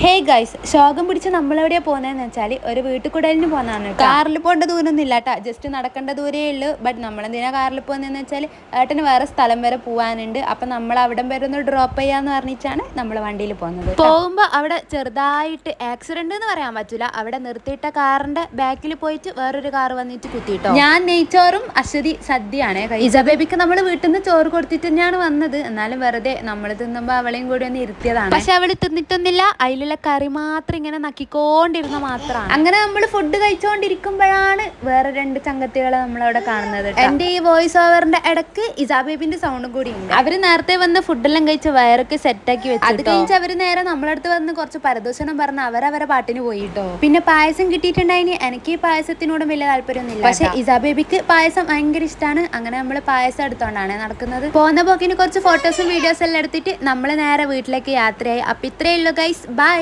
Hey guys ശോകം പിടിച്ച് നമ്മളെവിടെയാ പോകുന്നതെന്ന് വെച്ചാൽ ഒരു വീട്ടിൽ കൂടലിന് പോകുന്നതാണ് കാറിൽ പോകേണ്ട ദൂരമൊന്നും ഇല്ല കേട്ടോ ജസ്റ്റ് നടക്കേണ്ട ദൂരേ ഉള്ളൂ. ബട്ട് നമ്മളെന്തിനാ കാറിൽ പോകുന്നതെന്ന് വെച്ചാൽ ഏട്ടന് വേറെ സ്ഥലം വരെ പോകാനുണ്ട് അപ്പം നമ്മൾ അവിടം വരെ ഒന്ന് ഡ്രോപ്പ് ചെയ്യാന്ന് പറഞ്ഞിട്ടാണ് നമ്മൾ വണ്ടിയിൽ പോകുന്നത് പോകുമ്പോൾ അവിടെ ചെറുതായിട്ട് ആക്സിഡന്റ് എന്ന് പറയാൻ പറ്റില്ല അവിടെ നിർത്തിയിട്ട കാറിന്റെ ബാക്കിൽ പോയിട്ട് വേറൊരു കാർ വന്നിട്ട് കുത്തിയിട്ടോ ഞാൻ നെയ്ച്ചോറും അശ്വതി സദ്യയാണ് ഇസബേബിക്ക് നമ്മൾ വീട്ടിൽ നിന്ന് ചോറ് കൊടുത്തിട്ട് തന്നെയാണ് വന്നത്. എന്നാലും വെറുതെ നമ്മൾ തിന്നുമ്പോൾ അവളെയും കൂടി ഒന്ന് ഇരുത്തിയതാണ്. പക്ഷെ അവൾ തിന്നിട്ടൊന്നില്ല അതിലുള്ള കറി മാത്രം ഇങ്ങനെ നക്കിക്കൊണ്ടിരുന്ന മാത്രമാണ്. അങ്ങനെ നമ്മൾ ഫുഡ് കഴിച്ചുകൊണ്ടിരിക്കുമ്പോഴാണ് വേറെ രണ്ട് ചങ്കത്തികളെ നമ്മളവിടെ കാണുന്നത്. എന്റെ ഈ വോയിസ് ഓവറിന്റെ ഇടയ്ക്ക് ഇസാബേബിന്റെ സൗണ്ടും കൂടി ഉണ്ട്. അവർ നേരത്തെ വന്ന് ഫുഡെല്ലാം കഴിച്ച് വയറൊക്കെ സെറ്റാക്കി വെച്ചു അത് കഴിഞ്ഞ് അവർ നേരെ നമ്മളടുത്ത് വന്ന് കുറച്ച് പരദൂഷണം പറഞ്ഞ് അവരവരെ പാട്ടിന് പോയിട്ടോ? പിന്നെ പായസം കിട്ടിയിട്ടുണ്ടായിന്. എനിക്ക് ഈ പായസത്തിനോടും വലിയ താല്പര്യമൊന്നുമില്ല പക്ഷെ ഇസാബേബിക്ക് പായസം ഭയങ്കര ഇഷ്ടമാണ് അങ്ങനെ നമ്മൾ പായസം എടുത്തോണ്ടാണ് നടക്കുന്നത്. പോകുന്ന പോക്കിന് കുറച്ച് ഫോട്ടോസും വീഡിയോസും എല്ലാം എടുത്തിട്ട് നമ്മൾ നേരെ വീട്ടിലേക്ക് യാത്രയായി. അപ്പൊ ഇത്രയേ ഉള്ളൂ ഗൈസ് ബൈ